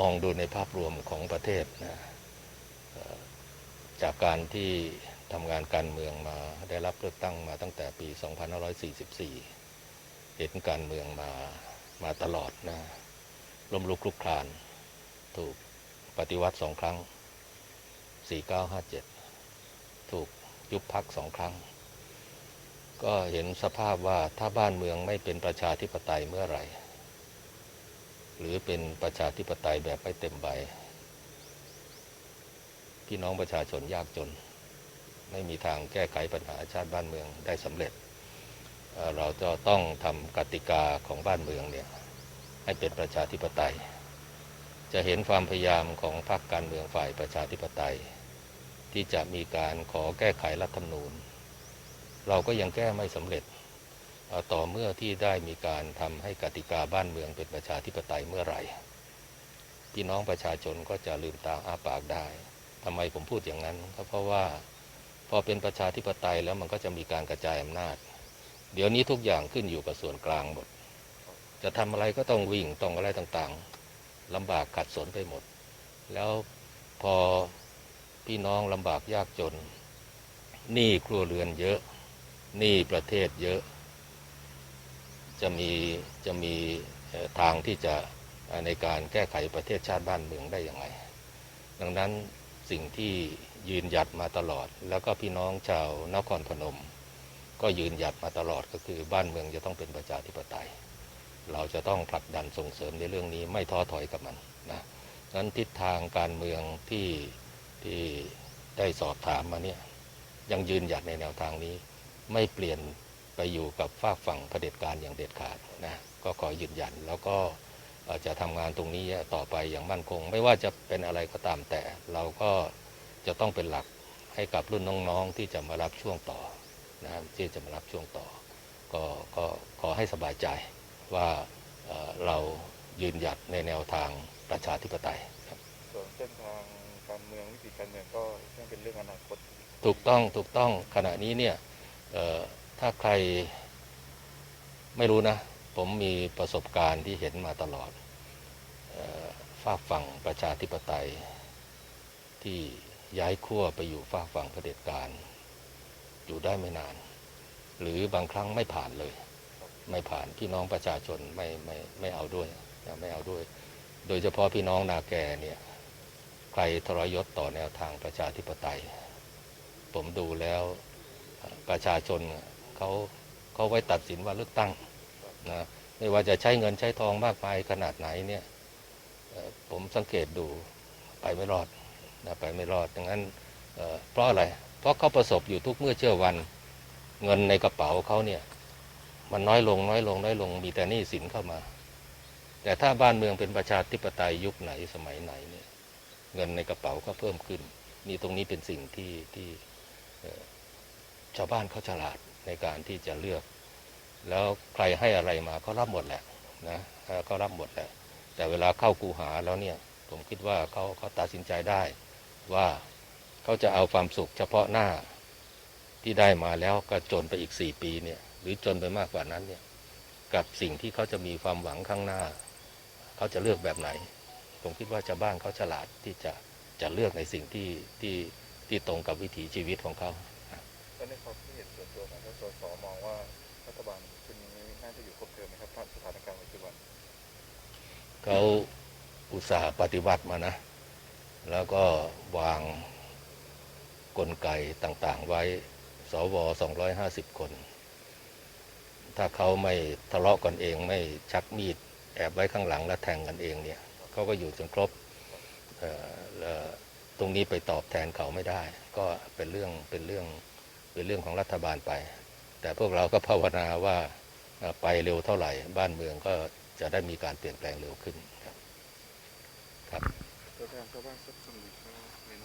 มองดูในภาพรวมของประเทศนะจากการที่ทำงานการเมืองมาได้รับเลือกตั้งมาตั้งแต่ปี 2544 เห็นการเมืองมามาตลอดนะล้มลุกคลุกคลาน ถูกปฏิวัติสองครั้ง 4957 ถูกยุบพักสองครั้ง ก็เห็นสภาพว่าถ้าบ้านเมืองไม่เป็นประชาธิปไตยเมื่อไหร่ หรือเป็นประชาธิปไตยแบบไม่เต็มใบ พี่น้องประชาชนยากจน ไม่มีทางแก้ไขปัญหาชาติบ้านเมืองได้สำเร็จ เราจะต้องทำกติกาของบ้านเมืองเนี่ยให้เป็นประชาธิปไตย จะเห็นความพยายามของพรรคการเมืองฝ่ายประชาธิปไตย ที่จะมีการขอแก้ไขรัฐธรรมนูญ เราก็ยังแก้ไม่สำเร็จ ต่อเมื่อที่ได้มีการทำให้กติกาบ้านเมืองเป็นประชาธิปไตยเมื่อไหร่ พี่น้องประชาชนก็จะลืมตาอ้าปากได้ทำไมผมพูดอย่างนั้นก็เพราะว่าพอเป็นประชาธิปไตยแล้วมันก็จะมีการกระจายอำนาจ เดี๋ยวนี้ทุกอย่างขึ้นอยู่กับส่วนกลางหมด จะทำอะไรก็ต้องวิ่งต้องอะไรต่างๆลำบากขัดสนไปหมด แล้วพอพี่น้องลำบากยากจนหนี้ครัวเรือนเยอะหนี้ประเทศเยอะ จะมีจะมีทางที่จะในการแก้ไขประเทศชาติบ้านเมืองได้อย่างไรดังนั้นสิ่งที่ยืนหยัดมาตลอด แล้วก็พี่น้องชาวนครพนม ก็ยืนหยัดมาตลอดก็คือบ้านเมืองจะต้องเป็นประชาธิปไตย เราจะต้องผลักดันส่งเสริมในเรื่องนี้ไม่ท้อถอยกับมันนะนั้นทิศทางการเมืองที่ที่ได้สอบถามมาเนี่ยยังยืนหยัดในแนวทางนี้ ไม่เปลี่ยน ไปอยู่กับฝากฝั่งเผด็จการอย่างเด็ดขาดนะก็ขอยืนยันแล้วก็เอ่อจะทำงานตรงนี้ต่อไปอย่างมั่นคง ไม่ว่าจะเป็นอะไรก็ตามแต่ เราก็จะต้องเป็นหลักให้กับรุ่นน้องๆที่จะมารับช่วงต่อนะที่จะมารับช่วงต่อ ก็ก็ขอให้สบายใจว่าเอ่อเรายืนหยัดในแนวทางประชาธิปไตยครับส่วนเส้นทางการเมืองวิธีการเมืองก็ยังเป็นเรื่องอนาคต ถูกต้องถูกต้องขณะนี้เนี่ยเอ่อ ถ้าใครไม่รู้นะ ผมมีประสบการณ์ที่เห็นมาตลอดฝากฝั่งประชาธิปไตย ที่ย้ายขั้วไปอยู่ฝากฝั่งเผด็จการ อยู่ได้ไม่นาน หรือบางครั้งไม่ผ่านเลย ไม่ผ่านพี่น้องประชาชนไม่ไม่ไม่เอาด้วยนะไม่เอาด้วย โดยเฉพาะพี่น้องนาแกเนี่ยใครทรยศต่อแนวทางประชาธิปไตย ผมดูแล้วประชาชน เขาเขาไว้ตัดสินว่าเลือกตั้งนะไม่ว่าจะใช้เงินใช้ทองมากมายขนาดไหนเนี่ยผมสังเกตดูไปไม่รอดนะไปไม่รอดดังนั้นเเพราะอะไร เพราะเขาประสบอยู่ทุกเมื่อเชื่อวันเงินในกระเป๋าเขาเนี่ยมันน้อยลงน้อยลงน้อยลงมีแต่หนี้สินเข้ามา แต่ถ้าบ้านเมืองเป็นประชาธิปไตยยุคไหนสมัยไหนเนี่ยเงินในกระเป๋าก็เพิ่มขึ้น นี่ตรงนี้เป็นสิ่งที่ที่ชาวบ้านเขาฉลาด ในการที่จะเลือก แล้วใครให้อะไรมาก็รับหมดแหละนะเอ่อก็รับหมดแหละแต่เวลาเข้าคูหาแล้วเนี่ยผมคิดว่าเขาเขาตัดสินใจได้ว่าเขาจะเอาความสุขเฉพาะหน้าที่ได้มาแล้วก็จนไปอีกสี่ปีเนี่ยหรือจนไปมากกว่านั้นเนี่ยกับสิ่งที่เขาจะมีความหวังข้างหน้า เขาจะเลือกแบบไหน ผมคิดว่าชาวบ้านเขาฉลาดที่จะจะเลือกในสิ่งที่ที่ที่ตรงกับวิถีชีวิตของเขา และในความคิดเห็นส่วนตัวของท่านสสมองว่ารัฐบาลชุดนี้น่าจะอยู่ครบเทอมไหมครับถ้าสถานการณ์ปัจจุบันเขาอุตส่าห์ปฏิวัติมานะ แล้วก็วางกลไกต่างๆ ไว้สว250 คน ถ้าเขาไม่ทะเลาะกันเองไม่ชักมีดแอบไว้ข้างหลังแล้วแทงกันเองเนี่ยเขาก็อยู่จนครบเออแล้วตรงนี้ไปตอบแทนเขาไม่ได้ ก็เป็นเรื่องเป็นเรื่อง เป็นเรื่องของรัฐบาลไป แต่พวกเราก็ภาวนาว่าไปเร็วเท่าไหร่ บ้านเมืองก็จะได้มีการเปลี่ยนแปลงเร็วขึ้นครับครับ